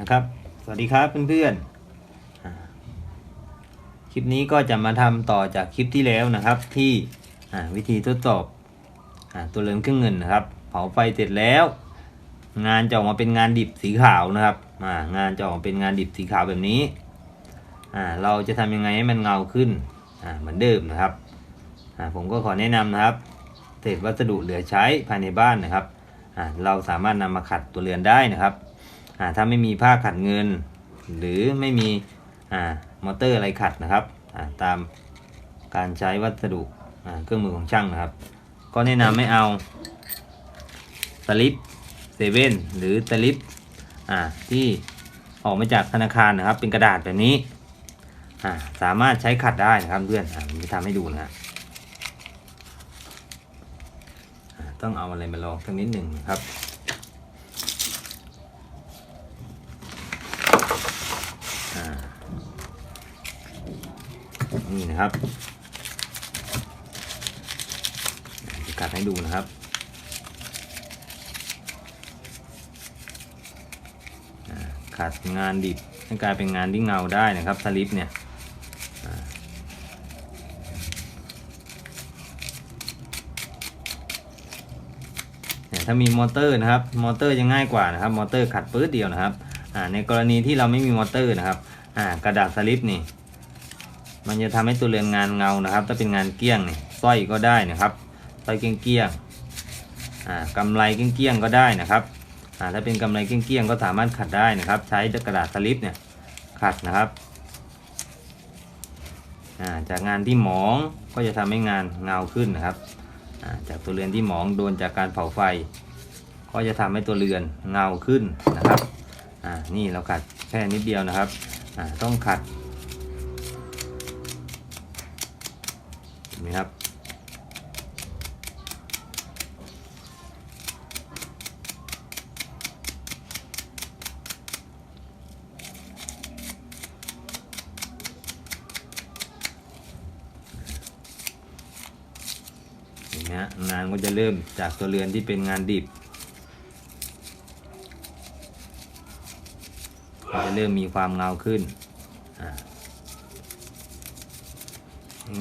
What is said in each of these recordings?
นะครับ สวัสดีครับเพื่อนๆอ่าคลิปนี้ก็จะมาทำต่อจากคลิปที่แล้วนะครับ ที่วิธีทดสอบอตัวเรือนเครื่องเงินนะครับ เผาไฟเสร็จแล้ว งานจะออกมาเป็นงานดิบสีขาวนะครับงานจะออกมาเป็นงานดิบสีขาวแบบนี้เราจะทำยังไงให้มันเงาขึ้นเหมือนเดิมนะครับผมก็ขอแนะนำนะครับ เศษวัสดุเหลือใช้ภายในบ้านนะครับ เราสามารถนำมาขัดตัวเรือนได้นะครับ ถ้าไม่มีผ้าขัดเงิน หรือไม่มีอมอเตอร์อะไรขัดนะครับตามการใช้วัสดุเครื่องมือของช่างนะครับ ก็แนะนำให้เอาสลิปเซเว่นหรือสลิปที่ออกมาจากธนาคารนะครับ เป็นกระดาษแบบนี้สามารถใช้ขัดได้นะครับเพื่อนผมจะทำให้ดูนะต้องเอาอะไรมาลองสักนิดหนึ่งนะครับ นี่นะครับจะกัดให้ดูนะครับขัดงานดิบให้กลายเป็นงานที่เงาได้นะครับสลิปเนี่ยถ้ามีมอเตอร์นะครับ มอเตอร์จะง่ายกว่านะครับ มอเตอร์ขัดปื๊ดเดียวนะครับในกรณีที่เราไม่มีมอเตอร์นะครับกระดาษสลิปนี่ มันจะทำให้ตัวเรือนงานเงานะครับ ถ้าเป็นงานเกี้ยงเนี่ยสร้อยก็ได้นะครับสร้อยเกี้ยงเกี้ยงๆอ่ากำไรเกี้ยงเกี้ยงๆก็ได้นะครับอ่าถ้าเป็นกำไรเกี้ยงเกี้ยงๆก็สามารถขัดได้นะครับ ใช้กระดาษสลิปเนี่ยขัดนะครับอ่าจากงานที่หมองก็จะทำให้งานเงาขึ้นนะครับอ่าจากตัวเรือนที่หมองโดนจากการเผาไฟ ก็จะทำให้ตัวเรือนเงาขึ้นนะครับอ่านี่เราขัดแค่นิดเดียวนะครับอ่าต้องขัด ครับเห็นไหมฮะงานก็จะเริ่มจากตัวเรือนที่เป็นงานดิบจะเริ่มมีความเงาขึ้น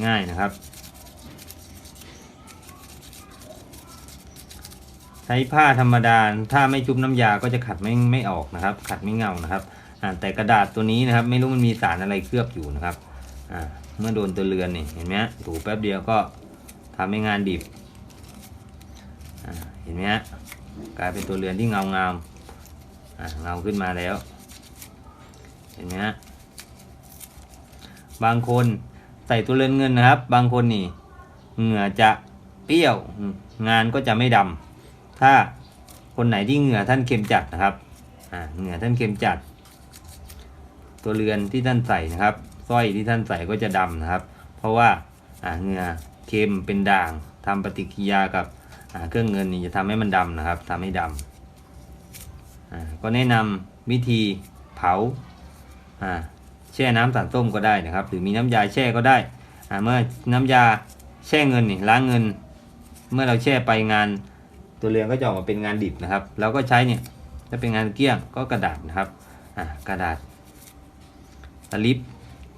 ง่ายนะครับ ช้ผ้าธรรมดา ถ้าไม่ชุบน้ำยาก็จะขัดไม่ไม่ออกนะครับ ขัดไม่เงานะครับอ่าแต่กระดาษตัวนี้นะครับ ไม่รู้มันมีสารอะไรเคลือบอยู่นะครับอ่าเมื่อโดนตัวเรือนนี่เห็นไหมถูแป๊บเดียวก็ทำให้งานดิบอ่าเห็นไหมฮะกลายเป็นตัวเรือนที่เงางามอ่าเงาขึ้นมาแล้ว เห็นไหมฮะบางคนใส่ตัวเรือนเงินนะครับ บางคนนี่เหงื่อจะเปรี้ยวงานก็จะไม่ดำ ถ้าคนไหนที่เหงื่อท่านเค็มจัดนะครับเหงื่อท่านเค็มจัด ตัวเรือนที่ท่านใส่นะครับสร้อยที่ท่านใส่ก็จะดำนะครับ เพราะว่าเหงื่อเค็มเป็นด่างทำปฏิกิริยากับเครื่องเงินนี่จะทำให้มันดำนะครับทำให้ดำอ่าก็แนะนำวิธีเผาอ่าแช่น้ำสารส้มก็ได้นะครับ หรือมีน้ำยาแช่ก็ได้เมื่อน้ำยาแช่เงินนี่ล้างเงิน เมื่อเราแช่ไปงาน ตัวเรือนก็จะออกมาเป็นงานดิบนะครับเราก็ใช้เนี่ยถ้าเป็นงานเกี้ยงก็กระดาษนะครับอ่ากระดาษสลิป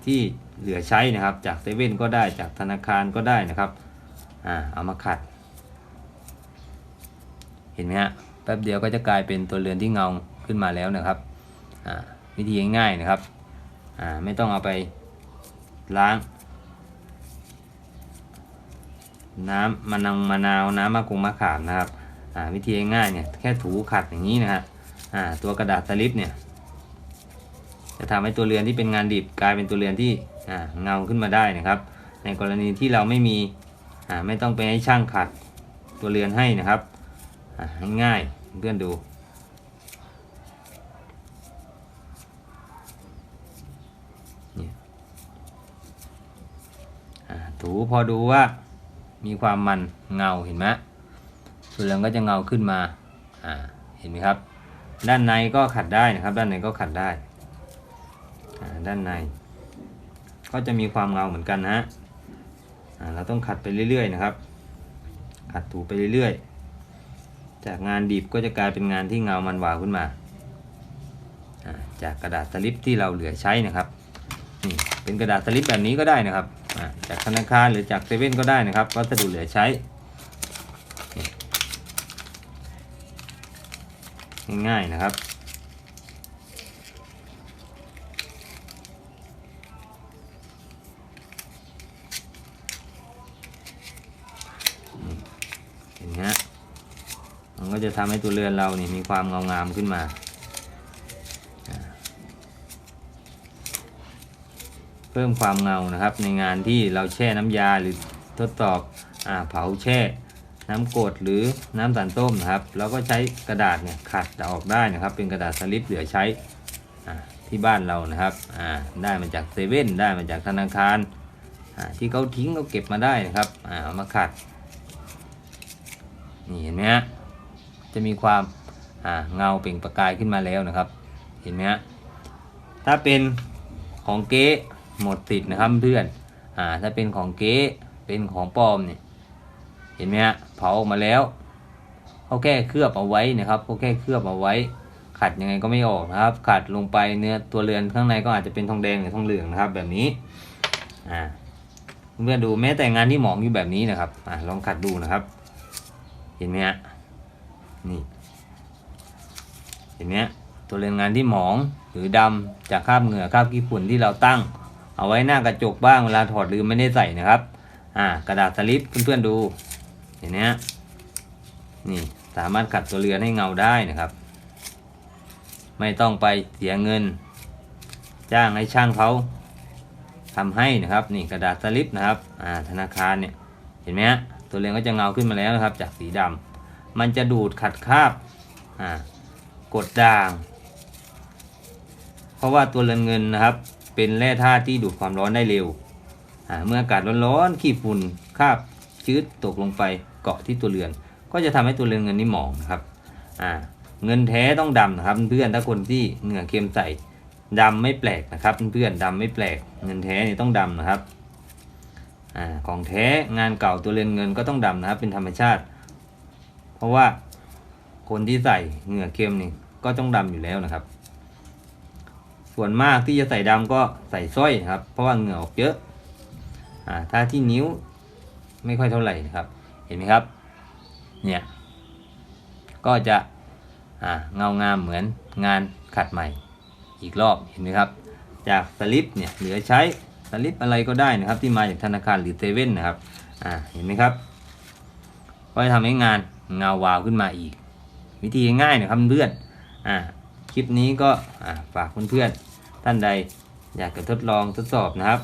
ที่เหลือใช้นะครับ จากเซเว่นก็ได้จากธนาคารก็ได้นะครับอ่าเอามาขัด เห็นไหมฮะแป๊บเดียวก็จะกลายเป็นตัวเรือนที่เงาขึ้นมาแล้วนะครับอ่าวิธีง่ายๆนะครับอ่าไม่ต้องเอาไปล้างน้ำมะนาวมะนาวน้ำมะกรูดมะขามนะครับ วิธีง่ายๆเนี่ยแค่ถูขัดอย่างนี้นะฮะอ่าตัวกระดาษสลิปเนี่ยจะทำให้ตัวเรือนที่เป็นงานดิบกลายเป็นตัวเรือนที่อ่าเงาขึ้นมาได้นะครับ ในกรณีที่เราไม่มีอ่าไม่ต้องไปให้ช่างขัดตัวเรือนให้นะครับอ่าง่ายๆเพื่อนดูอ่าถูพอดูว่ามีความมันเงาเห็นไหม ส่วนเหลืองก็จะเงาขึ้นมาอ่าเห็นไหมครับ ด้านในก็ขัดได้นะครับ ด้านในก็ขัดได้อ่าด้านใน ก็จะมีความเงาเหมือนกันนะฮะอ่าเราต้องขัดไปเรื่อยๆนะครับ ขัดถูไปเรื่อยๆ จากงานดิบก็จะกลายเป็นงานที่เงามันวาวขึ้นมาจากกระดาษสลิปที่เราเหลือใช้นะครับนี่เป็นกระดาษสลิปแบบนี้ก็ได้นะครับ จากธนาคารหรือจากเซเว่นก็ได้นะครับ วัสดุเหลือใช้ ง่ายๆนะครับ เห็นไหมฮะมันก็จะทำให้ตัวเรือนเรานี่มีความเงางามขึ้นมาเพิ่มความเงานะครับในงานที่เราแช่น้ำยาหรือทดสอบอเผาแช่ น้ำกรดหรือน้ำตาลต้มนะครับเราก็ใช้กระดาษเนี่ยขัดออกได้นะครับ เป็นกระดาษสลิปเหลือใช้ที่บ้านเรานะครับอ่าได้มาจากเซเว่นได้มาจากธนาคารที่เขาทิ้งเขาเก็บมาได้นะครับอ่าเอามาขัดนี่เห็นไหมฮะจะมีความอ่าเงาเปล่งประกายขึ้นมาแล้วนะครับ เห็นไหมฮะถ้าเป็นของเก๊หมดติดนะครับเพื่อนอ่าถ้าเป็นของเก๊เป็นของปลอมเนี่ย เห็นไหมฮะเผาออกมาแล้วเขาแค่เคลือบเอาไว้นะครับเขาแค่เคลือบเอาไว้ ขัดยังไงก็ไม่ออกนะครับ ขัดลงไปเนื้อตัวเรือนข้างในก็อาจจะเป็นทองแดงหรือทองเหลืองนะครับ แบบนี้อ่าเพื่อนดูแม้แต่งานที่หมองอยู่แบบนี้นะครับอ่าลองขัดดูนะครับ เห็นไหมฮะนี่ เห็นไหมฮะตัวเรือนงานที่หมองหรือดำจากคราบเหงื่อคราบขี้ฝุ่นที่เราตั้ง เอาไว้หน้ากระจกบ้างเวลาถอดลืมไม่ได้ใส่นะครับ อ่ากระดาษสลิปเพื่อนๆดู ห็นไหมฮะนี่สามารถขัดตัวเรือนให้เงาได้นะครับ ไม่ต้องไปเสียเงิน จ้างให้ช่างเขาทำให้นะครับนี่กระดาษสลิปนะครับอ่าธนาคารเนี่ยเห็นไหมฮะตัวเรือนก็จะเงาขึ้นมาแล้วนะครับ จากสีดำมันจะดูดขัดคราบอ่ากดด่าง เพราะว่าตัวเรือนเงินนะครับ เป็นแร่ธาตุที่ดูดความร้อนได้เร็วอ่าเมื่ออากาศร้อนๆขี้ฝุ่นคราบชื้นตกลงไป เกาะที่ตัวเรือน ก็จะทำให้ตัวเรือนเงินนี่หมองนะครับอ่าเงินแท้ต้องดำนะครับเพื่อนถ้าคนที่เหงื่อเค็มใส่ดำไม่แปลกนะครับเพื่อนดำไม่แปลก เงินแท้นี่ต้องดำนะครับอ่าของแท้งานเก่าตัวเรือนเงินก็ต้องดำนะครับ เป็นธรรมชาติ เพราะว่าคนที่ใส่เหงื่อเค็มนี่ก็ต้องดำอยู่แล้วนะครับ ส่วนมากที่จะใส่ดำก็ใส่สร้อยนะครับ เพราะว่าเหงื่อออกเยอะอ่าถ้าที่นิ้วไม่ค่อยเท่าไหร่นะครับ เห็นไหมครับ เนี่ย ก็จะเงางามเหมือนงานขัดใหม่อีกรอบเห็นไหมครับ จากสลิปเนี่ยเหลือใช้สลิปอะไรก็ได้นะครับ ที่มาจากธนาคารหรือเซเว่นนะครับอ่าเห็นไหมครับก็จะทำให้งานเงาวาวขึ้นมาอีก วิธีง่ายนะครับเพื่อนอ่าคลิปนี้ก็ฝากเพื่อนๆท่านใดอยากจะทดลองทดสอบนะครับ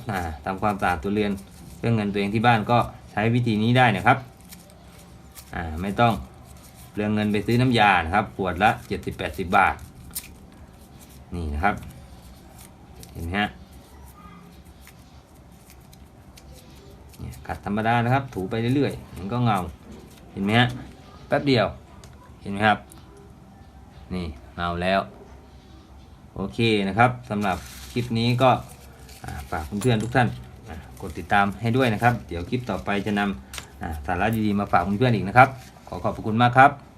ทำความสะอาดตัวเรือนเรื่องเงินตัวเองที่บ้านก็ใช้วิธีนี้ได้นะครับ อ่าไม่ต้องเปลืองเงินไปซื้อน้ำยานะครับขวดละ70-80 บาท นี่นะครับ เห็นไหมฮะเนี่ยขัดธรรมดานะครับ ถูไปเรื่อยๆมันก็เงา เห็นไหมฮะแป๊บเดียว เห็นไหมครับ นี่เงาแล้ว โอเคนะครับสำหรับคลิปนี้ก็ฝากเพื่อนๆทุกท่านกดติดตามให้ด้วยนะครับ เดี๋ยวคลิปต่อไปจะนำ สาระดีๆมาฝากเพื่อนๆอีกนะครับ ขอขอบพระคุณมากครับ